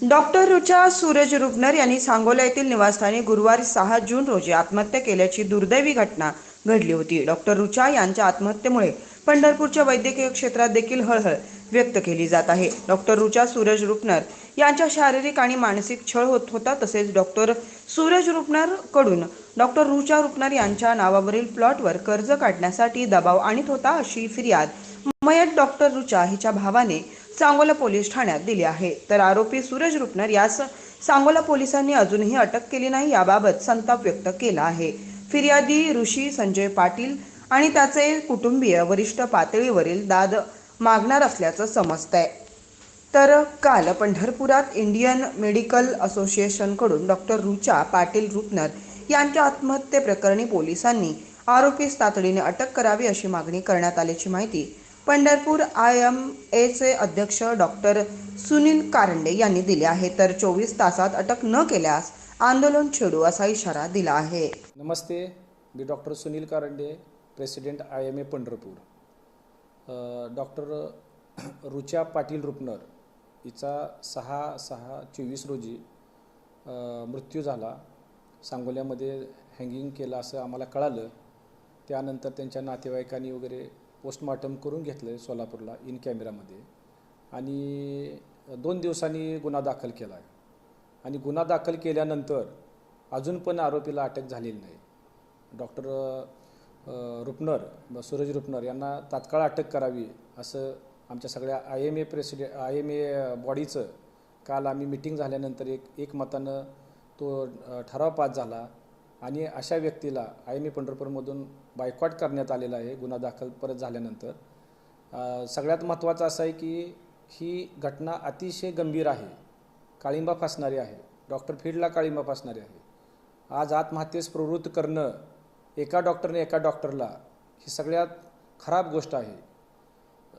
Doctor Rucha Suraj Rupnar यांनी सांगोला येथील निवासस्थानी गुरुवारी सहा जून रोजी आत्महत्या केल्याची दुर्दैवी घटना घडली होती. डॉक्टर रुचा यांच्या आत्महत्येमुळे पंढरपूरच्या वैद्यकीय क्षेत्रात देखील हळहळ व्यक्त केली जात आहे. डॉक्टर रुचा सूरज रुपनर यांच्या शारीरिक आणि मानसिक छळ होत होता तसेच डॉक्टर सूरज रुपनरकडून डॉक्टर रुचा रुपनर यांच्या नावावरील प्लॉटवर कर्ज काढण्यासाठी दबाव आणत होता अशी फिर्याद मयत डॉक्टर रुचा हिच्या भावाने सांगोला पोलीस ठाण्यात दिली आहे. तर आरोपी सूरज रुपनर यास सांगोला पोलिसांनी अजूनही अटक केली नाही याबाबत संताप व्यक्त केला आहे. फिर्यादी ऋषी संजय पाटील आणि त्याचे कुटुंबीय वरिष्ठ पातळीवरील दाद मागणार असल्याचं समजतंय. तर काल पंढरपुरात इंडियन मेडिकल असोसिएशनकडून डॉक्टर रुचा पाटील रुपनर यांच्या आत्महत्येप्रकरणी पोलिसांनी आरोपीस तातडीने अटक करावी अशी मागणी करण्यात आल्याची माहिती पंढरपूर आय एम एचे अध्यक्ष डॉक्टर सुनील कारंडे यांनी दिले आहे. तर चोवीस तासात अटक न केल्यास आंदोलन छेडू असा इशारा दिला आहे. नमस्ते मी doctor Sunil Karande president I M A Pandharpur. Doctor Rucha Patil Rupnar हिचा सहा सहा चोवीस रोजी मृत्यू झाला. सांगोल्यामध्ये हँगिंग केलं असं आम्हाला कळालं. त्यानंतर त्यांच्या नातेवाईकांनी वगैरे पोस्टमॉर्टम करून घेतलं आहे सोलापूरला इन कॅमेरामध्ये आणि दोन दिवसांनी गुन्हा दाखल केला आहे आणि गुन्हा दाखल केल्यानंतर अजून पण आरोपीला अटक झालेली नाही. डॉक्टर रुपनर सूरज रुपनर यांना तात्काळ अटक करावी असं आमच्या सगळ्या I M A president I M A बॉडीचं काल आम्ही मिटिंग झाल्यानंतर एक एकमतानं तो ठराव पास झाला. आणि अशा व्यक्तीला आय एम ए पंढरपूरमधून बायकॉट करण्यात आलेला आहे गुन्हा दाखल परत झाल्यानंतर. सगळ्यात महत्त्वाचं असं आहे की ही घटना अतिशय गंभीर आहे काळिंबा फासणारी आहे. डॉक्टर फील्डला काळिंबा फासणारी आहे. आज आत्महत्येस प्रवृत्त करणं एका डॉक्टरने एका डॉक्टरला ही सगळ्यात खराब गोष्ट आहे.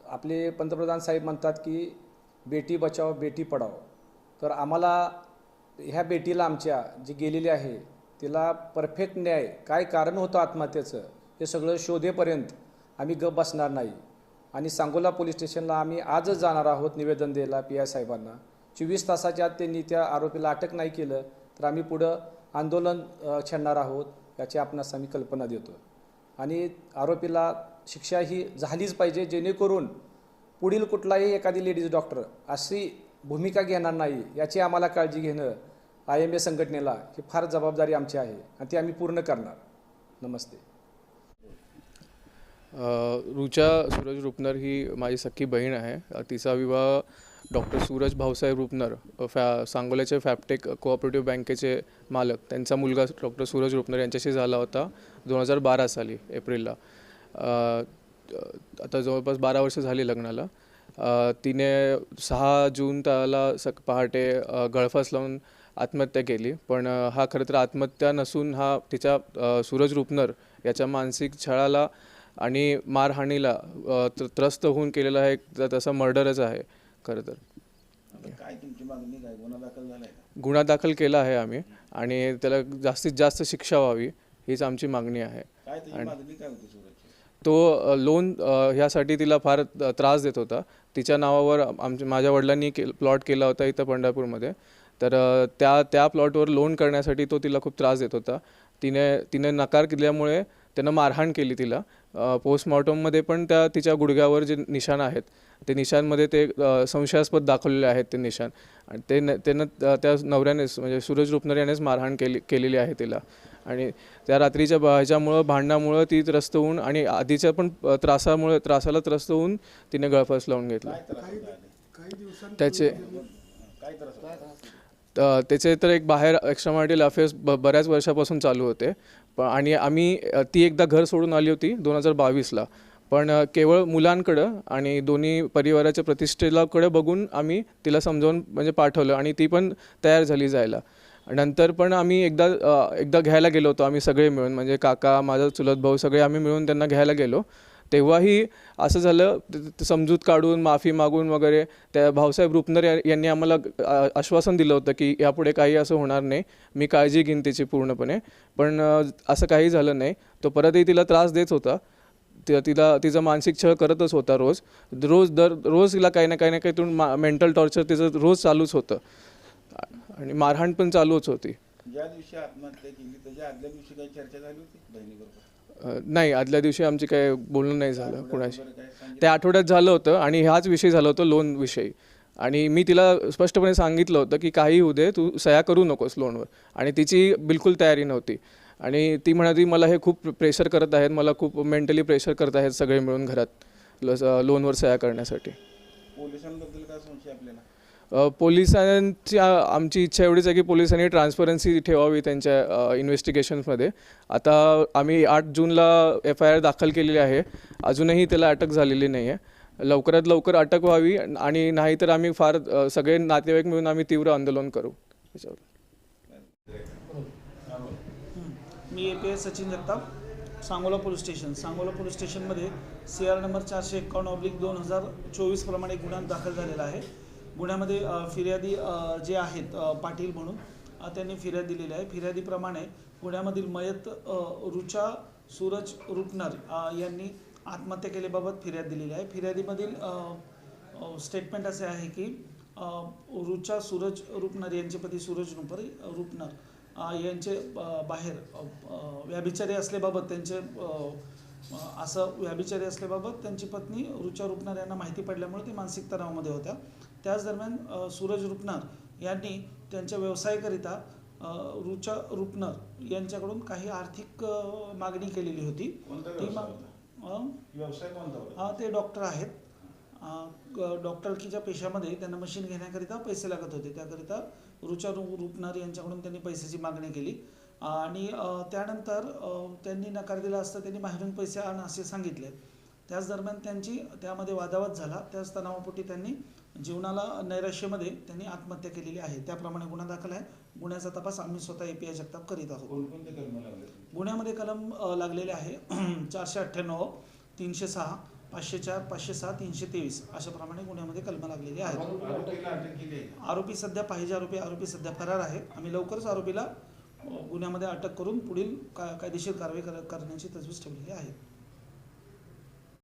आपले पंतप्रधान साहेब म्हणतात की बेटी बचाव बेटी पढाव तर आम्हाला ह्या बेटीला आमच्या जी गेलेली आहे तिला परफेक्ट न्याय काय कारण होतं आत्महत्येचं हे सगळं शोधेपर्यंत आम्ही गप बसणार नाही. आणि सांगोला पोलीस स्टेशनला आम्ही आजच जाणार आहोत निवेदन द्यायला पी आय साहेबांना. चोवीस तासाच्या आत त्यांनी त्या आरोपीला अटक नाही केलं तर आम्ही पुढं आंदोलन छेडणार आहोत याची आपणास आम्ही कल्पना देतो आणि आरोपीला शिक्षा ही झालीच पाहिजे जेणेकरून पुढील कुठलाही एखादी लेडीज डॉक्टर अशी भूमिका घेणार नाही याची आम्हाला काळजी घेणं आय एम ए संघटनेला ही फार जबाबदारी आमची आहे आणि ती आम्ही पूर्ण करणार. नमस्ते. रुचा सूरज रुपनर ही माझी सख्खी बहीण आहे. तिचा विवाह डॉक्टर सूरज भाऊसाहेब रुपनर फॅ सांगोल्याचे फॅपटेक कोऑपरेटिव्ह बँकेचे मालक त्यांचा मुलगा डॉक्टर सूरज रुपनर यांच्याशी झाला होता दोन हजार बारा साली एप्रिलला. आता जवळपास बारा वर्ष झाली लग्नाला. तिने सहा जून त्याला सक पहाटे गळफास लावून आत्महत्या केली. पण हा खरं तर आत्महत्या नसून हा तिच्या सूरज रुपनर याच्या मानसिक छळाला आणि मारहाणीला त्रस्त होऊन केलेला आहे त- तसा मर्डरच आहे खरं तर. गुन्हा दाखल केला आहे आम्ही आणि त्याला जास्तीत जास्त शिक्षा व्हावी हीच आमची मागणी आहे. सुरतची तो लोन ह्यासाठी तिला फार त्रास देत होता. तिच्या नावावर आमच्या माझ्या वडिलांनी के प्लॉट केला होता इथं पंढरपूरमध्ये. तर त्या त्या प्लॉटवर लोन करण्यासाठी तो तिला खूप त्रास देत होता. तिने तिने नकार केल्यामुळे त्यानं मारहाण केली तिला. पोस्टमॉर्टममध्ये पण त्या तिच्या गुडघ्यावर जे निशाण आहेत ते निशाणमध्ये ते संशयास्पद दाखवलेले आहेत ते निशाण. आणि ते न- त्यानं त्या नवऱ्यानेच म्हणजे सूरज रुपनर यानेच मारहाण केली केलेली आहे तिला. आणि त्या रात्रीच्या ह्याच्यामुळं भांडणामुळं ती त्रस्त होऊन आणि आधीच्या पण त्रासामुळे त्रासाला त्रस्त होऊन तिने गळफास लावून घेतला? त्याचे त्याचे तर एक बाहेर एक्स्ट्रा मॅरिटल अफेअर्स ब बऱ्याच वर्षापासून चालू होते. प आणि आम्ही ती एकदा घर सोडून आली होती दोन हजार बावीसला. पण केवळ मुलांकडं आणि दोन्ही परिवाराच्या प्रतिष्ठेलाकडे बघून आम्ही तिला समजावून म्हणजे पाठवलं आणि ती पण तयार झाली जायला. नंतर पण आम्ही एकदा एकदा घ्यायला गेलो होतो आम्ही सगळे मिळून. म्हणजे काका माझा चुलत भाऊ सगळे आम्ही मिळून त्यांना घ्यायला गेलो. तेव्हाही असं झालं समजूत काढून माफी मागून वगैरे त्या भाऊसाहेब रुपनर यांनी आम्हाला आश्वासन दिलं होतं की यापुढे काही असं होणार नाही मी काळजी घेईन तिची पूर्णपणे. पण असं काही झालं नाही. तो परतही तिला त्रास देत होता. तिला तिचा मानसिक छळ करतच होता रोज. रोज दर रोज तिला काही ना काही ना काहीतून मा मेंटल टॉर्चर तिचं रोज चालूच होतं. आणि मारहाण पण चालूच होती. ज्या दिवशी आत्महत्या केली त्याच्या आदल्या दिवशी काही चर्चा झाली होती? बहिणीबरोबर. अ, नाही आदल्या दिवशी आमची काय बोलणं नाही झालं कुणाशी? त्या आठवड्यात झालं होतं आणि ह्याच विषयी झालं होतं लोन विषयी. आणि मी तिला स्पष्टपणे सांगितलं होतं की काही होऊ दे तू सह्या करू नकोस लोनवर. आणि तिची बिलकुल तयारी नव्हती. आणि ती म्हणाली मला हे खूप प्रेशर करत आहेत मला खूप मेंटली प्रेशर करत आहेत सगळे मिळून घरात लोनवर सह्या करण्यासाठी. पोलिसांबद्दल काय संशय आपल्याला? पोलिसांची आमची इच्छा एवढीच आहे की पोलिसांनी ट्रान्सपरन्सी ठेवावी त्यांच्या इन्व्हेस्टिगेशन्समध्ये. आता आम्ही आठ जूनला एफ आय आर दाखल केलेली आहे. अजूनही त्याला अटक झालेली नाही आहे लवकरात लवकर अटक व्हावी आणि नाहीतर आम्ही फार सगळे नातेवाईक मिळून आम्ही तीव्र आंदोलन करू. त्याच्यावर मी A P S Sachin Jagtap Sangola police station. Sangola police स्टेशनमध्ये सी आर नंबर चारशे एक्कावन्न ऑब्लिक दोन हजार चोवीसप्रमाणे गुन्हा दाखल झालेला आहे. गुन्ह्यामध्ये फिर्यादी जे आहेत पाटील म्हणून त्यांनी फिर्याद दिलेली आहे. फिर्यादीप्रमाणे गुन्ह्यामधील मयत रुचा सूरज रुपनर यांनी आत्महत्या केल्याबाबत फिर्याद दिलेली आहे. फिर्यादीमधील स्टेटमेंट असे आहे की रुचा सूरज रुपनर यांचे पती सूरज रुपर रुपनर यांचे बाहेर व्याभिचारी असल्याबाबत त्यांचे असं व्याभिचारी असल्याबाबत त्यांची पत्नी रुचा रुपनर यांना माहिती पडल्यामुळे ती मानसिक तणावामध्ये होत्या. त्याच दरम्यान सूरज रुपनर यांनी त्यांच्या व्यवसायाकरिता रुचा रुपनर यांच्याकडून काही आर्थिक मागणी केलेली होती. ती व्यवसाय हा ते डॉक्टर आहेत. डॉक्टरकीच्या पेशामध्ये त्यांना मशीन घेण्याकरिता पैसे लागत होते. त्याकरिता रुचा रूपनार यांच्याकडून त्यांनी पैशाची मागणी केली. आणि त्यानंतर त्यांनी नकार दिला असता त्यांनी बाहेरून पैसे आण असे सांगितले. त्याच दरम्यान त्यांची त्यामध्ये वादावाद झाला. त्याच तणावापोटी त्यांनी जीवनाला नैराश्यामध्ये त्यांनी आत्महत्या केलेली आहे. त्याप्रमाणे गुन्हा दाखल आहे. गुन्ह्याचा तपास आम्ही स्वतः ए पी आय जगताप करीत आहोत. कोणकोणते कलम लागले गुन्ह्यामध्ये कलम लागलेले आहे. चारशे अठ्ठ्याण्णव तीनशे सहा पाचशे चार पाचशे सहा तीनशे तेवीस अशा प्रमाणे गुन्ह्यामध्ये कलम लागलेली आहेत? आरोपी सध्या पाहिजे आरोपी आरोपी सध्या फरार आहे. आम्ही लवकरच आरोपीला गुन्ह्यामध्ये अटक करून पुढील का कायदेशीर कारवाई कर- करण्याची तजवीज ठेवलेली आहे.